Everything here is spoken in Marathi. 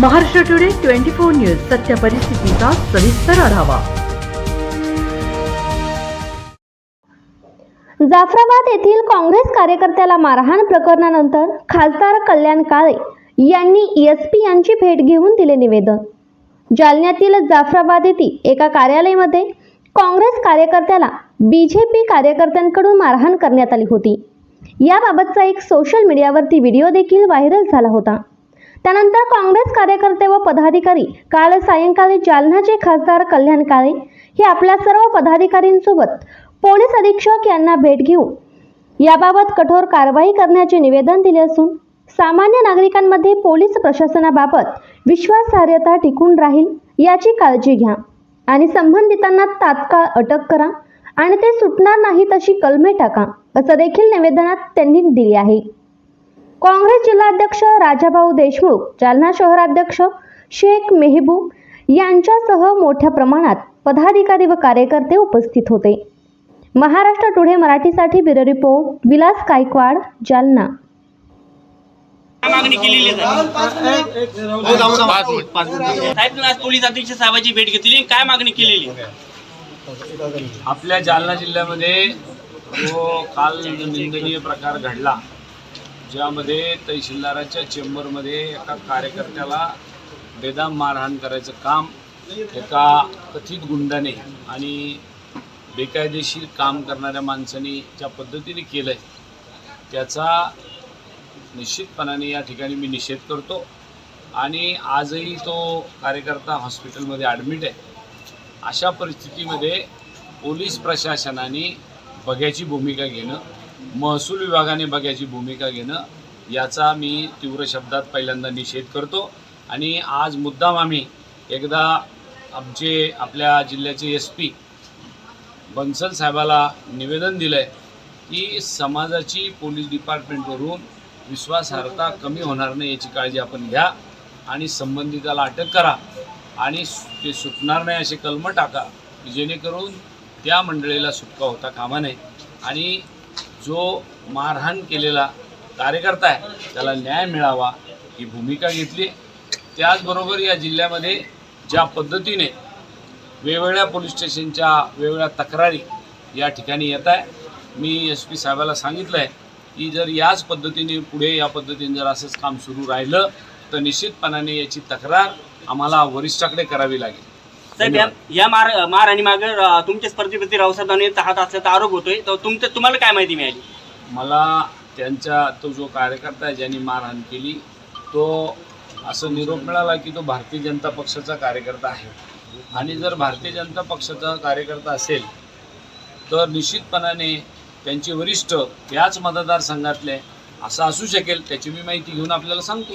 Maharashtra today twenty four news सत्य परिस्थितीचा सविस्तर आढावा. जाफराबाद येथील काँग्रेस कार्यकर्त्याला मारहाण प्रकरणानंतर खासदार कल्याण काळे यांनी एसपी यांची भेट घेऊन दिले निवेदन. जालन्यातील जाफराबाद येथील एका कार्यालयामध्ये काँग्रेस कार्यकर्त्याला बीजेपी कार्यकर्त्यांकडून मारहाण करण्यात आली होती. याबाबतचा एक सोशल मीडियावरती व्हिडिओ देखील व्हायरल झाला होता. त्यानंतर काँग्रेस कार्यकर्ते व पदाधिकारी काल सायंकाळी जालनाचे खासदार कल्याण काळे हे आपल्या सर्व पदाधिकारींसोबत पोलीस अधीक्षक यांना भेट घेऊन याबाबत कठोर कारवाई करण्याचे निवेदन दिले असून सामान्य नागरिकांमध्ये पोलीस प्रशासनाबाबत विश्वासार्हता टिकून राहील याची काळजी घ्या आणि संबंधितांना तात्काळ अटक करा आणि ते सुटणार नाहीत अशी कलमे टाका असं देखील निवेदनात त्यांनी दिले आहे. काँग्रेस जिल्हाध्यक्ष राजाभाऊ देशमुख जालना शहराध्यक्ष शेख मेहबूब यांच्यासह मोठ्या प्रमाणात पदाधिकारी व कार्यकर्ते उपस्थित होते. महाराष्ट्र टुडे मराठीसाठी ब्युरो रिपोर्ट विलास गायकवाड जालना. काय मागणी केलेली आहे. साहेब तुम्ही आज पोलीस अधीक्षक साहेबांची भेट घेतली काय मागणी केलेली आपल्या जालना जिल्ह्यामध्ये जो काल निंदनीय प्रकार घडला ज्यामध्ये तहसीलदाराच्या चेंबरमध्ये एका कार्यकर्त्याला बेदाम मारहाण करायचं काम एका कथित गुंडाने आणि बेकायदेशीर काम करणाऱ्या माणसाने ज्या पद्धतीने केलं आहे त्याचा निश्चितपणाने या ठिकाणी मी निषेध करतो. आणि आजही तो कार्यकर्ता हॉस्पिटलमध्ये ॲडमिट आहे. अशा परिस्थितीमध्ये पोलीस प्रशासनाने बघ्याची भूमिका घेणं महसूल विभागाने बघ्याची भूमिका घेणं याचा मी तीव्र शब्दात पहिल्यांदा निषेध करतो. आणि आज मुद्दाम आम्ही एकदा आमचे आपल्या जिल्ह्याचे एस पी बन्सल साहेबाला निवेदन दिलं आहे की समाजाची पोलीस डिपार्टमेंटवरून विश्वासार्हता कमी होणार नाही याची काळजी आपण घ्या आणि संबंधिताला अटक करा आणि सु- ते सुटणार नाही असे कलमं टाका जेणेकरून त्या मंडळीला सुटका होता कामा नये. आणि जो मारहाण केलेला कार्यकर्ता आहे त्याला न्याय मिळावा ही भूमिका घेतली. त्याचबरोबर या जिल्ह्यामध्ये ज्या पद्धतीने वेगवेगळ्या पोलीस स्टेशनच्या वेगवेगळ्या तक्रारी या ठिकाणी येत आहे मी एस पी साहेबाला सांगितलं आहे की जर याच पद्धतीने पुढे या पद्धतीने जर असंच काम सुरू राहिलं तर निश्चितपणाने याची तक्रार आम्हाला वरिष्ठाकडे करावी लागेल. साहेब या- या मार मार आणि मागे तुमच्या स्पर्धेप्रती रावसाहेब दानवे हात असल्याचा आरोप होतोय. तर तुमच्या तुम्हाला काय माहिती मिळाली? मला त्यांचा तो जो कार्यकर्ता आहे ज्यांनी मारहाण केली तो असं निरोप मिळाला की तो भारतीय जनता पक्षाचा कार्यकर्ता आहे. आणि जर भारतीय जनता पक्षाचा कार्यकर्ता असेल तर निश्चितपणाने त्यांचे वरिष्ठ याच मतदारसंघातले असं असू शकेल त्याची मी माहिती घेऊन आपल्याला सांगतो.